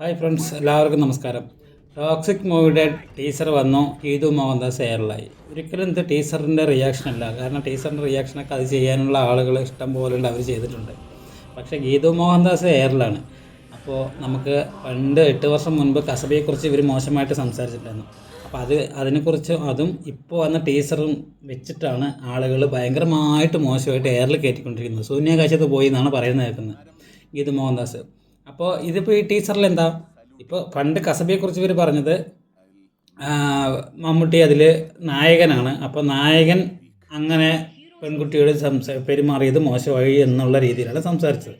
Hi friends എല്ലാവർക്കും നമസ്കാരം. Toxic മൂവിയുടെ ടീസർ വന്നു ഗീതു മോഹൻദാസ് എയറിലായി ഒരിക്കലും ഇത് ടീസറിന്റെ റിയാക്ഷൻ അല്ല. കാരണം ടീസറിന്റെ റിയാക്ഷനൊക്കെ അത് ചെയ്യാനുള്ള ആളുകൾ ഇഷ്ടം പോലെ ഉണ്ട് അവർ ചെയ്തിട്ടുണ്ട്. പക്ഷേ ഗീതു മോഹൻദാസ് എയറിലാണ് അപ്പോൾ നമുക്ക് പണ്ട് എട്ട് വർഷം മുൻപ് കസബയെക്കുറിച്ച് ഇവർ മോശമായിട്ട് സംസാരിച്ചിട്ടുണ്ടായിരുന്നു. അപ്പോൾ അത് അതിനെക്കുറിച്ച് അതും ഇപ്പോൾ വന്ന ടീസറും വെച്ചിട്ടാണ് ആളുകൾ ഭയങ്കരമായിട്ട് മോശമായിട്ട് എയറിൽ കയറ്റിക്കൊണ്ടിരിക്കുന്നത് ശൂന്യാകാശത്ത് പോയി എന്നാണ് പറയുന്നത് കേൾക്കുന്നത്. ഗീതു മോഹൻദാസ് അപ്പോൾ ഇതിപ്പോൾ ഈ ടീച്ചറിൽ എന്താ ഇപ്പോൾ പണ്ട് കസബയെക്കുറിച്ച് ഇവർ പറഞ്ഞത് മമ്മൂട്ടി അതിൽ നായകനാണ്. അപ്പോൾ നായകൻ അങ്ങനെ പെൺകുട്ടിയോട് സംസാ പെരുമാറിയത് മോശമായി എന്നുള്ള രീതിയിലാണ് സംസാരിച്ചത്.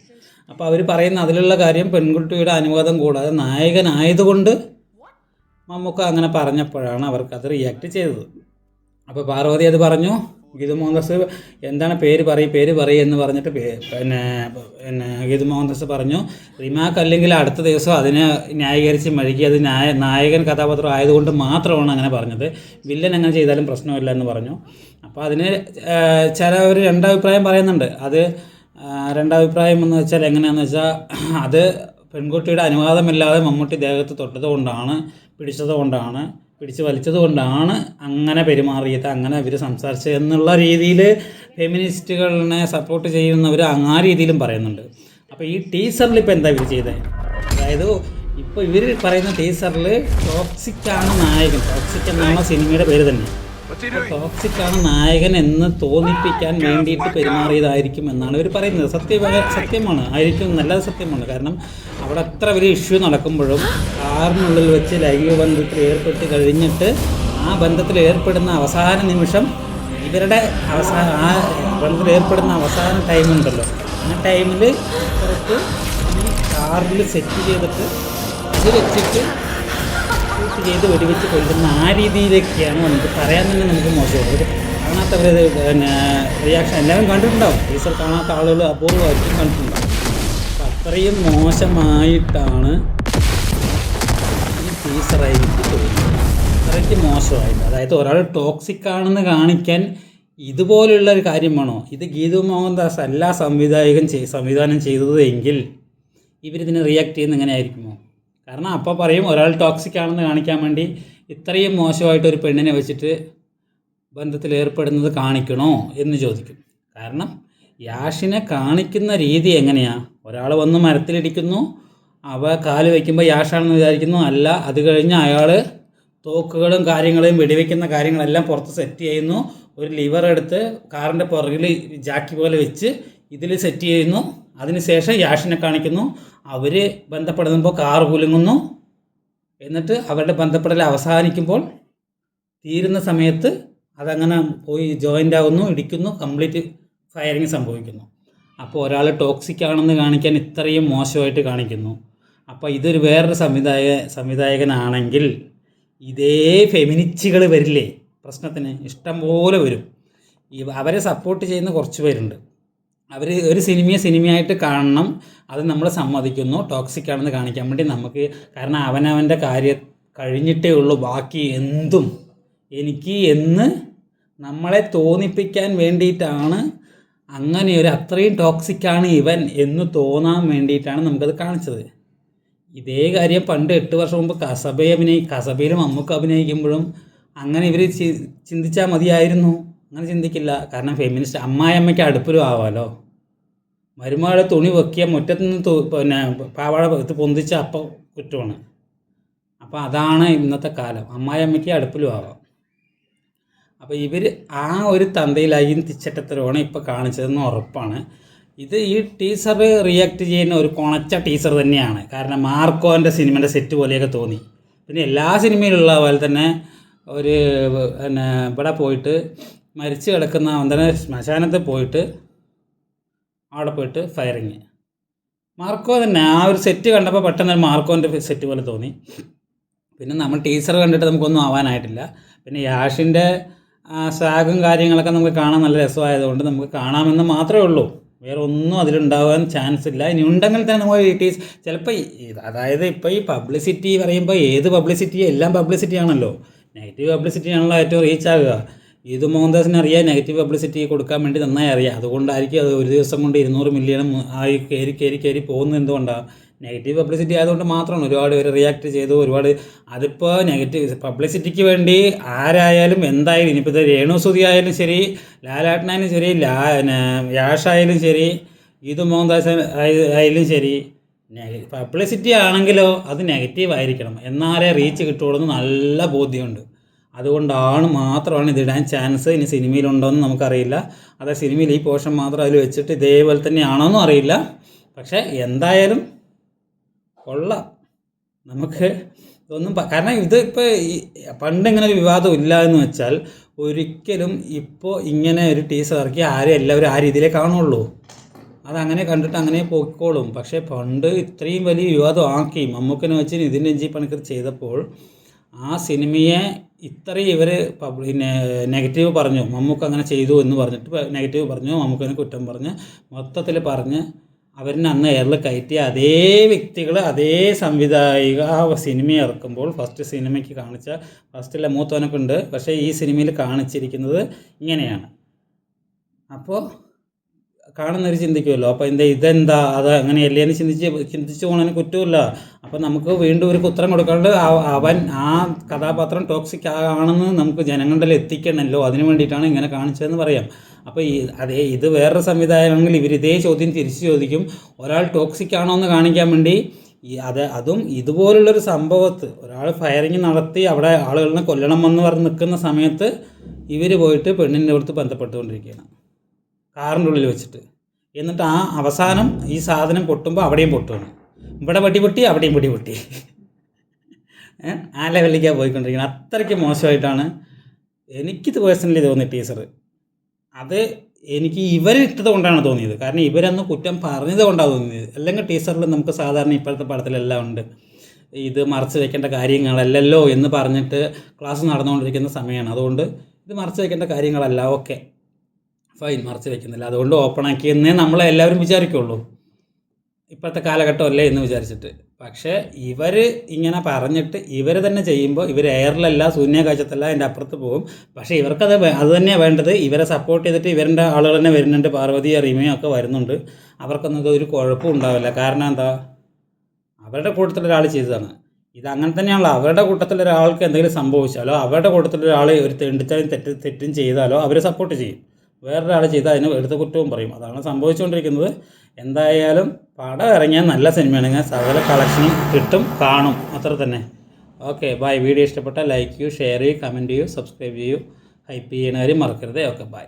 അപ്പോൾ അവർ പറയുന്ന അതിലുള്ള കാര്യം പെൺകുട്ടിയുടെ അനുവാദം കൂടാതെ നായകനായതുകൊണ്ട് മമ്മൂക്ക അങ്ങനെ പറഞ്ഞപ്പോഴാണ് അവർക്കത് റിയാക്ട് ചെയ്തത്. അപ്പോൾ പാർവതി അത് പറഞ്ഞു ഗീതു മോഹൻദാസ് എന്താണ് പേര് പറയും പേര് പറയും എന്ന് പറഞ്ഞിട്ട് പിന്നെ പിന്നെ ഗീതു മോഹൻദാസ് പറഞ്ഞു റിമാക്ക് അല്ലെങ്കിൽ അടുത്ത ദിവസം അതിനെ ന്യായീകരിച്ച് മഴുകി അത് ന്യായ നായകൻ കഥാപാത്രം ആയതുകൊണ്ട് മാത്രമാണ് അങ്ങനെ പറഞ്ഞത്. വില്ലൻ അങ്ങനെ ചെയ്താലും പ്രശ്നമില്ല എന്ന് പറഞ്ഞു. അപ്പോൾ അതിന് ചില ഒരു രണ്ടഭിപ്രായം പറയുന്നുണ്ട്. അത് രണ്ടഭിപ്രായം എന്ന് വെച്ചാൽ എങ്ങനെയാണെന്ന് വെച്ചാൽ അത് പെൺകുട്ടിയുടെ അനുവാദമില്ലാതെ മമ്മൂട്ടി ദേഹത്ത് തൊട്ടത് കൊണ്ടാണ് പിടിച്ചത് കൊണ്ടാണ് പിടിച്ച് വലിച്ചത് കൊണ്ടാണ് അങ്ങനെ പെരുമാറിയത് അങ്ങനെ അവർ സംസാരിച്ചത് എന്നുള്ള രീതിയിൽ ഫെമിനിസ്റ്റുകളെ സപ്പോർട്ട് ചെയ്യുന്നവർ ആ രീതിയിലും പറയുന്നുണ്ട്. അപ്പോൾ ഈ ടീസറിൽ ഇപ്പോൾ എന്താ ഇവർ ചെയ്തത് അതായത് ഇപ്പോൾ ഇവർ പറയുന്ന ടീസറിൽ ടോക്സിക് ആണ് നായകൻ. ടോക്സിക് എന്നാണ് സിനിമയുടെ പേര് തന്നെ. ടോക്സിക് ആണ് നായകൻ എന്ന് തോന്നിപ്പിക്കാൻ വേണ്ടിയിട്ട് പെരുമാറിയതായിരിക്കും എന്നാണ് ഇവർ പറയുന്നത്. സത്യ സത്യമാണ്. ആയിരിക്കും നല്ലത് സത്യമാണ്. കാരണം അവിടെ അത്ര വലിയ ഇഷ്യൂ നടക്കുമ്പോഴും കാറിനുള്ളിൽ വെച്ച് ലൈംഗിക ബന്ധത്തിൽ ഏർപ്പെട്ട് കഴിഞ്ഞിട്ട് ആ ബന്ധത്തിൽ ഏർപ്പെടുന്ന അവസാന നിമിഷം ഇവരുടെ അവസാന ആ ബന്ധത്തിൽ ഏർപ്പെടുന്ന അവസാന ടൈം ഉണ്ടല്ലോ. ആ ടൈമിൽ പുറത്ത് ഈ കാറിൽ സെറ്റ് ചെയ്തിട്ട് ഇത് വെച്ചിട്ട് ഷൂട്ട് ചെയ്ത് വെടിവെച്ച് കൊല്ലുന്ന ആ രീതിയിലേക്കാണ് നമുക്ക് പറയാൻ തന്നെ നമുക്ക് മോശമാണ് ഇത് കാണാത്തവർ പിന്നെ റിയാക്ഷൻ എല്ലാവരും കണ്ടിട്ടുണ്ടാവും. ടീച്ചർ കാണാത്ത ആളുകൾ അപൂർവമായിരിക്കും കണ്ടിട്ടുണ്ടാവും. അപ്പം അത്രയും മോശമായിട്ടാണ് ഈ ടീച്ചറായി എനിക്ക് തോന്നുന്നത്. അത്രയ്ക്ക് മോശമായിട്ട്. അതായത് ഒരാൾ ടോക്സിക് ആണെന്ന് കാണിക്കാൻ ഇതുപോലുള്ള ഒരു കാര്യമാണോ ഇത് ഗീതു മോഹൻദാസ് അല്ല സംവിധായകൻ ചെയ് സംവിധാനം ചെയ്തത് എങ്കിൽ ഇവരിതിനെ റിയാക്ട് ചെയ്യുന്ന എങ്ങനെ ആയിരിക്കുമോ കാരണം അപ്പോൾ പറയും ഒരാൾ ടോക്സിക് ആണെന്ന് കാണിക്കാൻ വേണ്ടി ഇത്രയും മോശമായിട്ട് ഒരു പെണ്ണിനെ വെച്ചിട്ട് ബന്ധത്തിൽ ഏർപ്പെടുന്നത് കാണിക്കണോ എന്ന് ചോദിക്കും. കാരണം യാഷിനെ കാണിക്കുന്ന രീതി എങ്ങനെയാണ് ഒരാൾ വന്ന് മരത്തിലിടിക്കുന്നു അവ കാൽ വയ്ക്കുമ്പോൾ യാഷാണെന്ന് വിചാരിക്കുന്നു അല്ല അത് കഴിഞ്ഞ് അയാൾ തോക്കുകളും കാര്യങ്ങളും വെടിവെക്കുന്ന കാര്യങ്ങളെല്ലാം പുറത്ത് സെറ്റ് ചെയ്യുന്നു. ഒരു ലിവർ എടുത്ത് കാറിന്റെ പുറകിൽ ജാക്കി പോലെ വെച്ച് ഇതിൽ സെറ്റ് ചെയ്യുന്നു. അതിനുശേഷം യാഷിനെ കാണിക്കുന്നു. അവർ ബന്ധപ്പെടുമ്പോൾ കാർ കുലുങ്ങുന്നു. എന്നിട്ട് അവരുടെ ബന്ധപ്പെടൽ അവസാനിക്കുമ്പോൾ തീരുന്ന സമയത്ത് അതങ്ങനെ പോയി ജോയിന്റ് ആകുന്നു ഇടിക്കുന്നു കംപ്ലീറ്റ് ഫയറിങ് സംഭവിക്കുന്നു. അപ്പോൾ ഒരാൾ ടോക്സിക് ആണെന്ന് കാണിക്കാൻ ഇത്രയും മോശമായിട്ട് കാണിക്കുന്നു. അപ്പോൾ ഇതൊരു വേറൊരു സംവിധായക സംവിധായകനാണെങ്കിൽ ഇതേ ഫെമിനിച്ചുകൾ വരില്ലേ? പ്രശ്നത്തിന് ഇഷ്ടം പോലെ വരും അവരെ സപ്പോർട്ട് ചെയ്യുന്ന കുറച്ച് പേരുണ്ട്. അവർ ഒരു സിനിമയെ സിനിമയായിട്ട് കാണണം. അത് നമ്മൾ സമ്മതിക്കുന്നു. ടോക്സിക് ആണെന്ന് കാണിക്കാൻ വേണ്ടി നമുക്ക് കാരണം അവനവന്റെ കാര്യം കഴിഞ്ഞിട്ടേ ഉള്ളൂ. ബാക്കി എന്തും എനിക്ക് എന്ന് നമ്മളെ തോന്നിപ്പിക്കാൻ വേണ്ടിയിട്ടാണ്. അങ്ങനെ ഒരു അത്രയും ടോക്സിക്കാണ് ഇവൻ എന്ന് തോന്നാൻ വേണ്ടിയിട്ടാണ് നമുക്കത് കാണിച്ചത്. ഇതേ കാര്യം പണ്ട് എട്ട് വർഷം മുമ്പ് കസബയെ അഭിനയി കസബയിലും അമ്മുക്ക് അഭിനയിക്കുമ്പോഴും അങ്ങനെ ഇവർ ചിന്തിച്ചാൽ മതിയായിരുന്നു. അങ്ങനെ ചിന്തിക്കില്ല. കാരണം ഫെമിനിസ്റ്റ് അമ്മായിയമ്മയ്ക്ക് അടുപ്പിലും ആവാമല്ലോ മരുമകളെ തുണി വെക്കിയ മുറ്റത്ത് നിന്ന് പിന്നെ പാവാട ഇത് പൊന്തിച്ച അപ്പം കുറ്റമാണ്. അപ്പോൾ അതാണ് ഇന്നത്തെ കാലം. അമ്മായിയമ്മയ്ക്ക് അടുപ്പിലും ആവാം. അപ്പോൾ ഇവർ ആ ഒരു തന്തയിലായി തിച്ചട്ടത്തരമാണ് ഇപ്പോൾ കാണിച്ചതെന്ന് ഉറപ്പാണ്. ഇത് ഈ ടീസർ റിയാക്ട് ചെയ്യുന്ന ഒരു കൊണച്ച ടീസർ തന്നെയാണ്. കാരണം മാർക്കോന്റെ സിനിമയുടെ സെറ്റ് പോലെയൊക്കെ തോന്നി. പിന്നെ എല്ലാ സിനിമയിലുള്ള പോലെ തന്നെ ഒരു പിന്നെ ഇവിടെ പോയിട്ട് മരിച്ചു കിടക്കുന്ന വന്ദന ശ്മശാനത്തിൽ പോയിട്ട് അവിടെ പോയിട്ട് ഫയറിങ് മാർക്കോ തന്നെ ആ ഒരു സെറ്റ് കണ്ടപ്പോൾ പെട്ടെന്ന് മാർക്കോന്റെ സെറ്റ് പോലെ തോന്നി. പിന്നെ നമ്മൾ ടീച്ചർ കണ്ടിട്ട് നമുക്കൊന്നും ആവാനായിട്ടില്ല. പിന്നെ യാഷിന്റെ സാഗും കാര്യങ്ങളൊക്കെ നമുക്ക് കാണാൻ നല്ല രസമായതുകൊണ്ട് നമുക്ക് കാണാമെന്ന് മാത്രമേ ഉള്ളൂ. വേറെ ഒന്നും അതിലുണ്ടാവാൻ ചാൻസ് ഇല്ല. ഇനി ഉണ്ടെങ്കിൽ തന്നെ നമ്മൾ ടീച്ചർ ചിലപ്പോൾ അതായത് ഇപ്പോൾ ഈ പബ്ലിസിറ്റി പറയുമ്പോൾ ഏത് പബ്ലിസിറ്റി എല്ലാം പബ്ലിസിറ്റി ആണല്ലോ. നെഗറ്റീവ് പബ്ലിസിറ്റി ആണല്ലോ ഏറ്റവും റീച്ച് ആകുക. ഇത് മോഹൻദാസിന് അറിയാം. നെഗറ്റീവ് പബ്ലിസിറ്റി കൊടുക്കാൻ വേണ്ടി നന്നായി അറിയാം. അതുകൊണ്ടായിരിക്കും അത് ഒരു ദിവസം കൊണ്ട് ഇരുന്നൂറ് മില്യൺ ആയി കയറി കയറി കയറി പോകുന്നത് എന്തുകൊണ്ടാണ് നെഗറ്റീവ് പബ്ലിസിറ്റി ആയതുകൊണ്ട് മാത്രമാണ് ഒരുപാട് പേര് റിയാക്ട് ചെയ്തു. ഒരുപാട് അതിപ്പോൾ നെഗറ്റീവ് പബ്ലിസിറ്റിക്ക് വേണ്ടി ആരായാലും എന്തായാലും ഇനിയിപ്പോൾ ഇത് രേണുസുതി ആയാലും ശരി ലാലാട്ടനായാലും ശരി ലാ യാഷായാലും ശരി ഇത് മോഹൻദാസ് ആയാലും ശരി പബ്ലിസിറ്റി ആണെങ്കിലോ അത് നെഗറ്റീവ് ആയിരിക്കണം. എന്നാലേ റീച്ച് കിട്ടുള്ളൂ എന്ന് നല്ല ബോധ്യമുണ്ട്. അതുകൊണ്ടാണ് മാത്രമാണ് ഇതിടാൻ ചാൻസ് ഇനി സിനിമയിലുണ്ടോ എന്ന് നമുക്കറിയില്ല. അതെ സിനിമയിൽ ഈ പോർഷൻ മാത്രം അതിൽ വെച്ചിട്ട് ഇതേപോലെ തന്നെയാണോന്നും അറിയില്ല. പക്ഷേ എന്തായാലും കൊള്ളാം. നമുക്ക് ഇതൊന്നും കാരണം ഇത് ഇപ്പോൾ ഈ പണ്ട് ഇങ്ങനെ ഒരു വിവാദം ഇല്ല എന്ന് വെച്ചാൽ ഒരിക്കലും ഇപ്പോൾ ഇങ്ങനെ ഒരു ടീസർ ഇറക്കി ആരും എല്ലാവരും ആ രീതിയിലേ കാണുള്ളൂ. അതങ്ങനെ കണ്ടിട്ട് അങ്ങനെ പോയിക്കോളും. പക്ഷേ പണ്ട് ഇത്രയും വലിയ വിവാദം ആക്കി മമ്മൂക്കനെ വെച്ച് നിതിൻ രഞ്ജി പണിക്കർ ചെയ്തപ്പോൾ ആ സിനിമയെ ഇത്രയും ഇവർ പിന്നെ നെഗറ്റീവ് പറഞ്ഞു മമ്മൂക്ക അങ്ങനെ ചെയ്തു എന്ന് പറഞ്ഞിട്ട് നെഗറ്റീവ് പറഞ്ഞു മമ്മൂക്കിനെ കുറ്റം പറഞ്ഞ് മൊത്തത്തിൽ പറഞ്ഞ് അവരിനെ അന്ന് എയറിൽ കയറ്റിയ അതേ വ്യക്തികൾ അതേ സംവിധായിക ആ സിനിമ ഇറക്കുമ്പോൾ ഫസ്റ്റ് സിനിമയ്ക്ക് കാണിച്ച ഫസ്റ്റിലെ മൂത്തവനൊക്കെ ഉണ്ട് പക്ഷേ ഈ സിനിമയിൽ കാണിച്ചിരിക്കുന്നത് ഇങ്ങനെയാണ്. അപ്പോൾ കാണുന്നവർ ചിന്തിക്കുമല്ലോ. അപ്പോൾ എന്താ ഇതെന്താ? അത് അങ്ങനെയല്ലേ എന്ന് ചിന്തിച്ച് ചിന്തിച്ച് പോകണതിന് കുറ്റമില്ല അപ്പോൾ നമുക്ക് വീണ്ടും ഒരു ഉത്തരം കൊടുക്കാണ്ട് അവൻ ആ കഥാപാത്രം ടോക്സിക് ആണെന്ന് നമുക്ക് ജനങ്ങളുടെ എത്തിക്കണമല്ലോ. അതിന് വേണ്ടിയിട്ടാണ് ഇങ്ങനെ കാണിച്ചതെന്ന് പറയാം. അപ്പോൾ ഈ അതേ ഇത് വേറൊരു സംവിധായകമാണെങ്കിൽ ഇവർ ഇതേ ചോദ്യം തിരിച്ച് ചോദിക്കും. ഒരാൾ ടോക്സിക് ആണോ എന്ന് കാണിക്കാൻ വേണ്ടി ഈ അത് അതും ഇതുപോലുള്ളൊരു സംഭവത്ത് ഒരാൾ ഫയറിങ് നടത്തി അവിടെ ആളുകളെ കൊല്ലണം എന്ന് പറഞ്ഞ് നിൽക്കുന്ന സമയത്ത് ഇവർ പോയിട്ട് പെണ്ണിന്റെ അടുത്ത് ബന്ധപ്പെട്ടുകൊണ്ടിരിക്കുകയാണ്. കാറിന്റെ ഉള്ളിൽ വെച്ചിട്ട്. എന്നിട്ട് ആ അവസാനം ഈ സാധനം പൊട്ടുമ്പോൾ അവിടെയും പൊട്ടുകയാണ് ഇവിടെ വെടി പൊട്ടി അവിടെയും വെടി പൊട്ടി. ആ ലെവലിലേക്കാണ് പോയിക്കൊണ്ടിരിക്കുന്നത്. അത്രയ്ക്ക് മോശമായിട്ടാണ് എനിക്കിത് പേഴ്സണലി തോന്നിയ ടീച്ചർ അത് എനിക്ക് ഇവരിട്ടത് കൊണ്ടാണ് തോന്നിയത്. കാരണം ഇവരന്ന് കുറ്റം പറഞ്ഞത് കൊണ്ടാണ് തോന്നിയത്. അല്ലെങ്കിൽ ടീച്ചറിൽ നമുക്ക് സാധാരണ ഇപ്പോഴത്തെ പടത്തിലെല്ലാം ഉണ്ട്. ഇത് മറച്ചു വെക്കേണ്ട കാര്യങ്ങളല്ലല്ലോ എന്ന് പറഞ്ഞിട്ട് ക്ലാസ് നടന്നുകൊണ്ടിരിക്കുന്ന സമയമാണ്. അതുകൊണ്ട് ഇത് മറച്ചു വെക്കേണ്ട കാര്യങ്ങളല്ല. ഓക്കെ. ഫൈൻ മറച്ചു വെക്കുന്നില്ല. അതുകൊണ്ട് ഓപ്പൺ ആക്കിയെന്നേ നമ്മളെല്ലാവരും വിചാരിക്കുള്ളൂ. ഇപ്പോഴത്തെ കാലഘട്ടമല്ലേ എന്ന് വിചാരിച്ചിട്ട്. പക്ഷേ ഇവർ ഇങ്ങനെ പറഞ്ഞിട്ട് ഇവർ തന്നെ ചെയ്യുമ്പോൾ ഇവർ എയറിലല്ല ശൂന്യാകാശത്തല്ല അതിന്റെ അപ്പുറത്ത് പോകും. പക്ഷേ ഇവർക്കത് അത് തന്നെയാണ് വേണ്ടത്. ഇവരെ സപ്പോർട്ട് ചെയ്തിട്ട് ഇവരുടെ ആളുകൾ തന്നെ വരുന്നുണ്ട്. പാർവതി റീമയും ഒക്കെ വരുന്നുണ്ട്. അവർക്കൊന്നും ഇതൊരു കുഴപ്പം ഉണ്ടാവില്ല. കാരണം എന്താ? അവരുടെ കൂട്ടത്തിൽ ഒരാൾ ചെയ്തതാണ്. ഇത് അങ്ങനെ തന്നെയാണല്ലോ. അവരുടെ കൂട്ടത്തിൽ ഒരാൾക്ക് എന്തെങ്കിലും സംഭവിച്ചാലോ അവരുടെ കൂട്ടത്തിൽ ഒരാൾ ഒരു തെണ്ടിച്ചാലും തെറ്റ് തെറ്റും ചെയ്താലോ അവരെ സപ്പോർട്ട് ചെയ്യും. വേറൊരാൾ ചെയ്താൽ അതിന് എടുത്ത കുറ്റവും പറയും. അതാണ് സംഭവിച്ചുകൊണ്ടിരിക്കുന്നത്. എന്തായാലും പടം ഇറങ്ങിയാൽ നല്ല സിനിമയാണെങ്കിൽ സകല കളക്ഷനും കിട്ടും കാണും. അത്ര തന്നെ. ഓക്കെ ബൈ വീഡിയോ ഇഷ്ടപ്പെട്ടാൽ ലൈക്ക് ചെയ്യൂ ഷെയർ ചെയ്യൂ കമന്റ് ചെയ്യൂ സബ്സ്ക്രൈബ് ചെയ്യൂ. ഹൈപ്പ് ചെയ്യണവരും മറക്കരുതേ. Okay bye